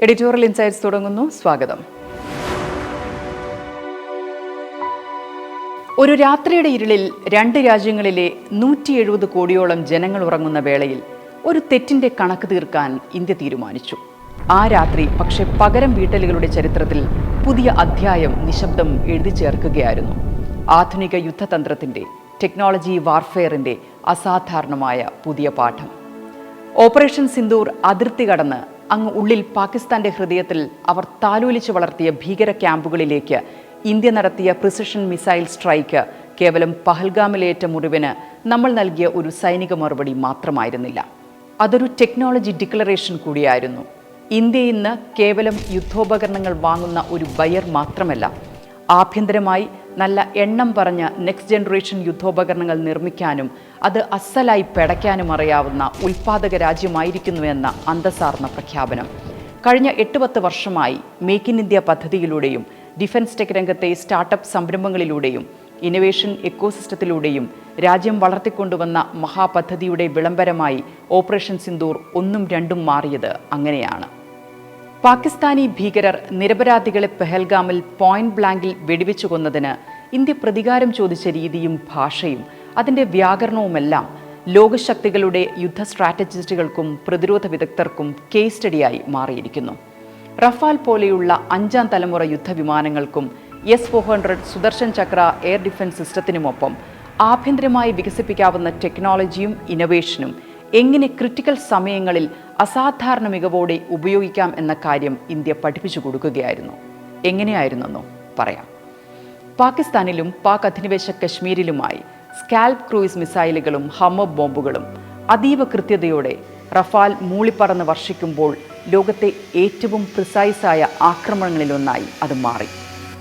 Editorial insights തുടങ്ങുന്നു. സ്വാഗതം. ഒരു രാത്രിയുടെ ഇരുളിൽ രണ്ട് രാജ്യങ്ങളിലെ നൂറ്റി എഴുപത് കോടിയോളം ജനങ്ങൾ ഉറങ്ങുന്ന വേളയിൽ ഒരു തെറ്റിന്റെ കണക്ക് തീർക്കാൻ ഇന്ത്യ തീരുമാനിച്ചു. ആ രാത്രി പക്ഷെ പകരം വീട്ടലുകളുടെ ചരിത്രത്തിൽ പുതിയ അധ്യായം നിശബ്ദം എഴുതി ചേർക്കുകയായിരുന്നു. ആധുനിക യുദ്ധതന്ത്രത്തിന്റെ ടെക്നോളജി വാർഫെയറിന്റെ അസാധാരണമായ പുതിയ പാഠം. ഓപ്പറേഷൻ സിന്ദൂർ അതിർത്തി കടന്ന് അങ്ങ് ഉള്ളിൽ പാകിസ്ഥാന്റെ ഹൃദയത്തിൽ അവർ താലോലിച്ച് വളർത്തിയ ഭീകര ക്യാമ്പുകളിലേക്ക് ഇന്ത്യ നടത്തിയ പ്രിസിഷൻ മിസൈൽ സ്ട്രൈക്ക് കേവലം പഹൽഗാമിലേറ്റ മുറിവിന് നമ്മൾ നൽകിയ ഒരു സൈനിക മറുപടി മാത്രമായിരുന്നില്ല. അതൊരു ടെക്നോളജി ഡിക്ലറേഷൻ കൂടിയായിരുന്നു. ഇന്ത്യ ഇന്ന് കേവലം യുദ്ധോപകരണങ്ങൾ വാങ്ങുന്ന ഒരു ബയർ മാത്രമല്ല ആഭ്യന്തരമായി നല്ല എണ്ണം പറഞ്ഞ നെക്സ്റ്റ് ജനറേഷൻ യുദ്ധോപകരണങ്ങൾ നിർമ്മിക്കാനും അത് അസലായി പെടയ്ക്കാനും അറിയാവുന്ന ഉൽപാദക രാജ്യമായിരിക്കുന്നുവെന്ന അന്തസാർന്ന പ്രഖ്യാപനം. കഴിഞ്ഞ എട്ട് പത്ത് വർഷമായി മേക്ക് ഇൻ ഇന്ത്യ പദ്ധതിയിലൂടെയും ഡിഫൻസ് ടെക് രംഗത്തെ സ്റ്റാർട്ടപ്പ് സംരംഭങ്ങളിലൂടെയും ഇന്നവേഷൻ എക്കോസിസ്റ്റത്തിലൂടെയും രാജ്യം വളർത്തിക്കൊണ്ടുവന്ന മഹാപദ്ധതിയുടെ വിളംബരമായി ഓപ്പറേഷൻ സിന്ദൂർ ഒന്നും രണ്ടും മാറിയത് അങ്ങനെയാണ്. പാകിസ്ഥാനി ഭീകരർ നിരപരാധികളെ പെഹൽഗാമിൽ പോയിന്റ് ബ്ലാങ്കിൽ വെടിവെച്ചു കൊന്നതിന് ഇന്ത്യ പ്രതികാരം ചോദിച്ച രീതിയും ഭാഷയും അതിന്റെ വ്യാകരണവുമെല്ലാം ലോകശക്തികളുടെ യുദ്ധ സ്ട്രാറ്റജിസ്റ്റുകൾക്കും പ്രതിരോധ വിദഗ്ധർക്കും കേസ് സ്റ്റഡിയായി മാറിയിരിക്കുന്നു. റഫാൽ പോലെയുള്ള അഞ്ചാം തലമുറ യുദ്ധവിമാനങ്ങൾക്കും S four hundred Sudarshan Chakra air defence സിസ്റ്റത്തിനുമൊപ്പം ആഭ്യന്തരമായി വികസിപ്പിക്കാവുന്ന ടെക്നോളജിയും ഇന്നവേഷനും എങ്ങനെ ക്രിട്ടിക്കൽ സമയങ്ങളിൽ അസാധാരണ മികവോടെ ഉപയോഗിക്കാം എന്ന കാര്യം ഇന്ത്യ പഠിപ്പിച്ചു കൊടുക്കുകയായിരുന്നു. എങ്ങനെയായിരുന്നെന്നോ പറയാം. പാകിസ്ഥാനിലും പാക് അധിനിവേശ കശ്മീരിലുമായി സ്കാൽപ് ക്രൂയിസ് മിസൈലുകളും ഹമ്മർ ബോംബുകളും അതീവ കൃത്യതയോടെ റഫാൽ മൂളിപ്പറന്ന് വർഷിക്കുമ്പോൾ ലോകത്തെ ഏറ്റവും പ്രിസൈസായ ആക്രമണങ്ങളിലൊന്നായി അത് മാറി.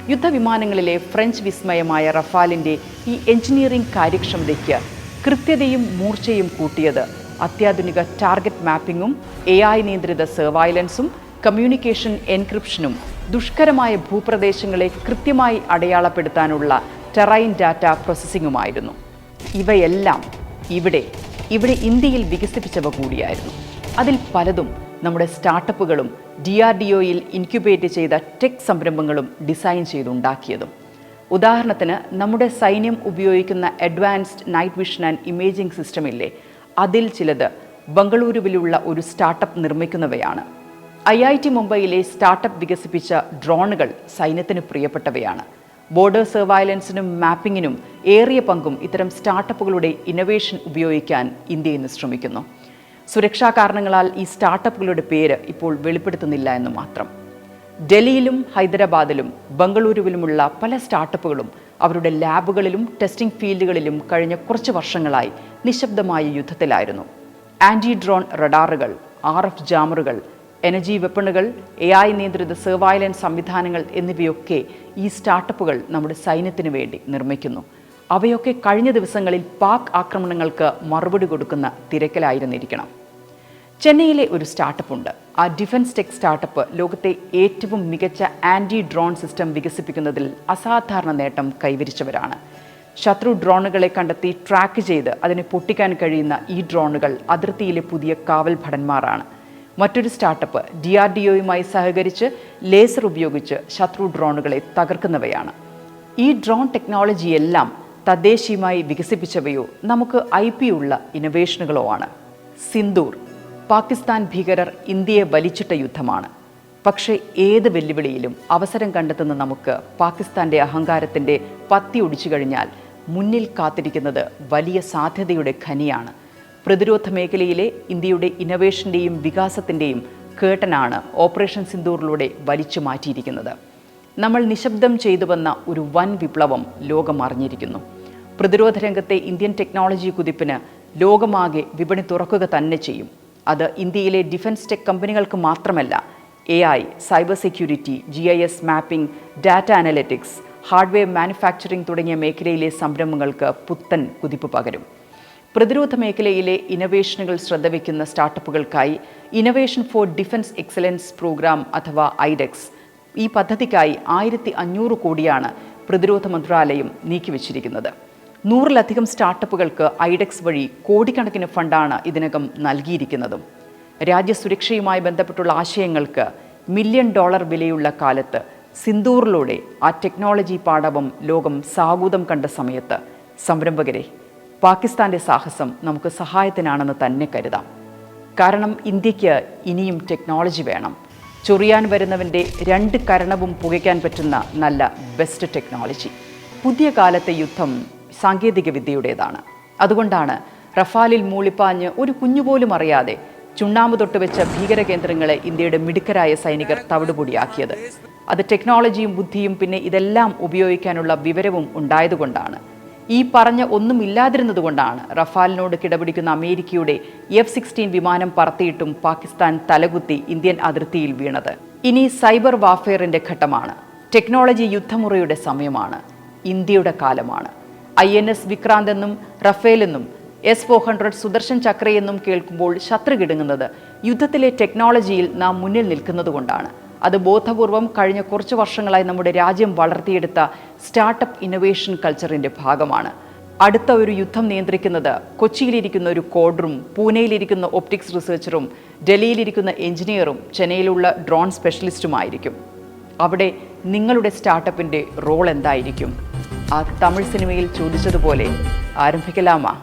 യുദ്ധവിമാനങ്ങളിലെ ഫ്രഞ്ച് വിസ്മയമായ റഫാലിന്റെ ഈ എഞ്ചിനീയറിംഗ് കാര്യക്ഷമതയ്ക്ക് കൃത്യതയും മൂർച്ചയും കൂട്ടിയത് അത്യാധുനിക ടാർഗറ്റ് മാപ്പിംഗും എ ഐ നിയന്ത്രിത സർവൈലൻസും കമ്മ്യൂണിക്കേഷൻ എൻക്രിപ്ഷനും ദുഷ്കരമായ ഭൂപ്രദേശങ്ങളെ കൃത്യമായി അടയാളപ്പെടുത്താനുള്ള ടെറൈൻ ഡാറ്റ പ്രോസസ്സിംഗുമായിരുന്നു. ഇവയെല്ലാം ഇവിടെ ഇവിടെ ഇന്ത്യയിൽ വികസിപ്പിച്ചവ കൂടിയായിരുന്നു. അതിൽ പലതും നമ്മുടെ സ്റ്റാർട്ടപ്പുകളും ഡി ആർ ഡി ഒയിൽ ഇൻക്യുബേറ്റ് ചെയ്ത ടെക് സംരംഭങ്ങളും ഡിസൈൻ ചെയ്തുണ്ടാക്കിയതും. ഉദാഹരണത്തിന് നമ്മുടെ സൈന്യം ഉപയോഗിക്കുന്ന advanced night vision and imaging system ഇല്ലേ? അതിൽ ചിലത് ബംഗളൂരുവിലുള്ള ഒരു സ്റ്റാർട്ടപ്പ് നിർമ്മിക്കുന്നവയാണ്. ഐ ഐ ടി മുംബൈയിലെ സ്റ്റാർട്ടപ്പ് വികസിപ്പിച്ച ഡ്രോണുകൾ സൈന്യത്തിന് പ്രിയപ്പെട്ടവയാണ്. ബോർഡർ സർവൈലൻസിനും മാപ്പിങ്ങിനും ഏറിയ പങ്കും ഇത്തരം സ്റ്റാർട്ടപ്പുകളുടെ ഇന്നൊവേഷൻ ഉപയോഗിക്കാൻ ഇന്ത്യ ഇന്ന് ശ്രമിക്കുന്നു. സുരക്ഷാ കാരണങ്ങളാൽ ഈ സ്റ്റാർട്ടപ്പുകളുടെ പേര് ഇപ്പോൾ വെളിപ്പെടുത്തുന്നില്ല എന്ന് മാത്രം. ഡൽഹിയിലും ഹൈദരാബാദിലും ബംഗളൂരുവിലുമുള്ള പല സ്റ്റാർട്ടപ്പുകളും അവരുടെ ലാബുകളിലും ടെസ്റ്റിംഗ് ഫീൽഡുകളിലും കഴിഞ്ഞ കുറച്ച് വർഷങ്ങളായി നിശബ്ദമായ യുദ്ധത്തിലായിരുന്നു. ആന്റി ഡ്രോൺ റഡാറുകൾ ആർ എഫ് ജാമറുകൾ എനർജി വെപ്പണുകൾ എ ഐ നിയന്ത്രിത സർവൈലൻസ് സംവിധാനങ്ങൾ എന്നിവയൊക്കെ ഈ സ്റ്റാർട്ടപ്പുകൾ നമ്മുടെ സൈന്യത്തിന് വേണ്ടി നിർമ്മിക്കുന്നു. അവയൊക്കെ കഴിഞ്ഞ ദിവസങ്ങളിൽ പാക് ആക്രമണങ്ങൾക്ക് മറുപടി കൊടുക്കുന്ന തിരക്കിലായിരുന്നിരിക്കണം. ചെന്നൈയിലെ ഒരു സ്റ്റാർട്ടപ്പ് ഉണ്ട് ആ ഡിഫൻസ് ടെക് സ്റ്റാർട്ടപ്പ് ലോകത്തെ ഏറ്റവും മികച്ച ആന്റി ഡ്രോൺ സിസ്റ്റം വികസിപ്പിക്കുന്നതിൽ അസാധാരണ നേട്ടം കൈവരിച്ചവരാണ്. ശത്രു ഡ്രോണുകളെ കണ്ടെത്തി ട്രാക്ക് ചെയ്ത് അതിനെ പൊട്ടിക്കാൻ കഴിയുന്ന ഈ ഡ്രോണുകൾ അതിർത്തിയിലെ പുതിയ കാവൽ ഭടന്മാരാണ് മറ്റൊരു സ്റ്റാർട്ടപ്പ് ഡി ആർ ഡി ഒയുമായി സഹകരിച്ച് ലേസർ ഉപയോഗിച്ച് ശത്രു ഡ്രോണുകളെ തകർക്കുന്നവയാണ്. ഈ ഡ്രോൺ ടെക്നോളജിയെല്ലാം തദ്ദേശീയമായി വികസിപ്പിച്ചവയോ നമുക്ക് ഐ പി ഉള്ള ഇന്നൊവേഷനുകളോ ആണ് സിന്ദൂർ പാകിസ്ഥാൻ ഭീകരർ ഇന്ത്യയെ വലിച്ചിട്ട യുദ്ധമാണ്. പക്ഷേ ഏത് വെല്ലുവിളിയിലും അവസരം കണ്ടെത്തുന്ന നമുക്ക് പാകിസ്ഥാന്റെ അഹങ്കാരത്തിന്റെ പത്തി ഒടിച്ചു കഴിഞ്ഞാൽ മുന്നിൽ കാത്തിരിക്കുന്നത് വലിയ സാധ്യതയുടെ ഖനിയാണ്. പ്രതിരോധ മേഖലയിലെ ഇന്ത്യയുടെ ഇന്നവേഷന്റെയും വികാസത്തിന്റെയും കേട്ടനാണ് ഓപ്പറേഷൻ സിന്ദൂറിലൂടെ വലിച്ചു മാറ്റിയിരിക്കുന്നത്. നമ്മൾ നിശബ്ദം ചെയ്തു വന്ന ഒരു വൻ വിപ്ലവം ലോകം അറിഞ്ഞിരിക്കുന്നു പ്രതിരോധ രംഗത്തെ ഇന്ത്യൻ ടെക്നോളജി കുതിപ്പിന് ലോകമാകെ വിപണി തുറക്കുക തന്നെ ചെയ്യും. അത് ഇന്ത്യയിലെ ഡിഫൻസ് ടെക് കമ്പനികൾക്ക് മാത്രമല്ല A I cyber security G I S mapping data analytics hardware manufacturing തുടങ്ങിയ മേഖലയിലെ സംരംഭങ്ങൾക്ക് പുത്തൻ കുതിപ്പ് പകരും. പ്രതിരോധ മേഖലയിലെ ഇന്നൊവേഷനുകൾ ശ്രദ്ധ വയ്ക്കുന്ന സ്റ്റാർട്ടപ്പുകൾക്കായി innovation for defence excellence programme അഥവാ ഐഡെക്സ് ഈ പദ്ധതിക്കായി ആയിരത്തി അഞ്ഞൂറ് കോടിയാണ് പ്രതിരോധ മന്ത്രാലയം നീക്കിവച്ചിരിക്കുന്നത്. നൂറിലധികം സ്റ്റാർട്ടപ്പുകൾക്ക് ഐഡെക്സ് വഴി കോടിക്കണക്കിന് ഫണ്ടാണ് ഇതിനകം നൽകിയിരിക്കുന്നതും. രാജ്യസുരക്ഷയുമായി ബന്ധപ്പെട്ടുള്ള ആശയങ്ങൾക്ക് മില്യൺ ഡോളർ വിലയുള്ള കാലത്ത് സിന്ദൂറിലൂടെ ആ ടെക്നോളജി പാടവം ലോകം സാഗൂതം കണ്ട സമയത്ത്. സംരംഭകരെ പാകിസ്ഥാന്റെ സാഹസം നമുക്ക് സഹായത്തിനാണെന്ന് തന്നെ കരുതാം. കാരണം ഇന്ത്യയ്ക്ക് ഇനിയും ടെക്നോളജി വേണം. ചൊറിയാൻ വരുന്നവന്റെ രണ്ട് കരണവും പുകയ്ക്കാൻ പറ്റുന്ന നല്ല ബെസ്റ്റ് ടെക്നോളജി പുതിയ കാലത്തെ യുദ്ധം സാങ്കേതിക വിദ്യയുടേതാണ് അതുകൊണ്ടാണ് റഫാലിൽ മൂളിപ്പാഞ്ഞ് ഒരു കുഞ്ഞുപോലും അറിയാതെ ചുണ്ണാമ്പ് തൊട്ട് വെച്ച ഭീകര കേന്ദ്രങ്ങളെ ഇന്ത്യയുടെ മിടുക്കരായ സൈനികർ തവിടുപൊടിയാക്കിയത്. അത് ടെക്നോളജിയും ബുദ്ധിയും പിന്നെ ഇതെല്ലാം ഉപയോഗിക്കാനുള്ള വിവരവും ഉണ്ടായതുകൊണ്ടാണ്. ഈ പറഞ്ഞ ഒന്നും ഇല്ലാതിരുന്നതുകൊണ്ടാണ് റഫാലിനോട് കിടപിടിക്കുന്ന അമേരിക്കയുടെ എഫ് സിക്സ്റ്റീൻ വിമാനം പറത്തിയിട്ടും പാകിസ്ഥാൻ തലകുത്തി ഇന്ത്യൻ അതിർത്തിയിൽ വീണത്. ഇനി സൈബർ വാർഫെയറിന്റെ ഘട്ടമാണ്. ടെക്നോളജി യുദ്ധമുറയുടെ സമയമാണ്. ഇന്ത്യയുടെ കാലമാണ്. ഐ എൻ എസ് വിക്രാന്ത് എന്നും റഫേൽ എന്നും എസ് ഫോർ ഹൺഡ്രഡ് സുദർശൻ ചക്രയെന്നും കേൾക്കുമ്പോൾ ശത്രു കിടുങ്ങുന്നത് യുദ്ധത്തിലെ ടെക്നോളജിയിൽ നാം മുന്നിൽ നിൽക്കുന്നതുകൊണ്ടാണ്. അത് ബോധപൂർവം കഴിഞ്ഞ കുറച്ച് വർഷങ്ങളായി നമ്മുടെ രാജ്യം വളർത്തിയെടുത്ത സ്റ്റാർട്ടപ്പ് ഇന്നൊവേഷൻ കൾച്ചറിന്റെ ഭാഗമാണ്. അടുത്ത ഒരു യുദ്ധം നിയന്ത്രിക്കുന്നത് കൊച്ചിയിലിരിക്കുന്ന ഒരു കോഡറും പൂനെയിലിരിക്കുന്ന ഒപ്റ്റിക്സ് റിസർച്ചറും ഡൽഹിയിലിരിക്കുന്ന എഞ്ചിനീയറും ചെന്നൈയിലുള്ള ഡ്രോൺ സ്പെഷ്യലിസ്റ്റുമായിരിക്കും അവിടെ നിങ്ങളുടെ സ്റ്റാർട്ടപ്പിന്റെ റോൾ എന്തായിരിക്കും? ആ തമിഴ് സിനിമയിൽ ചോദിച്ചതുപോലെ ആരംഭിക്കലാമാ!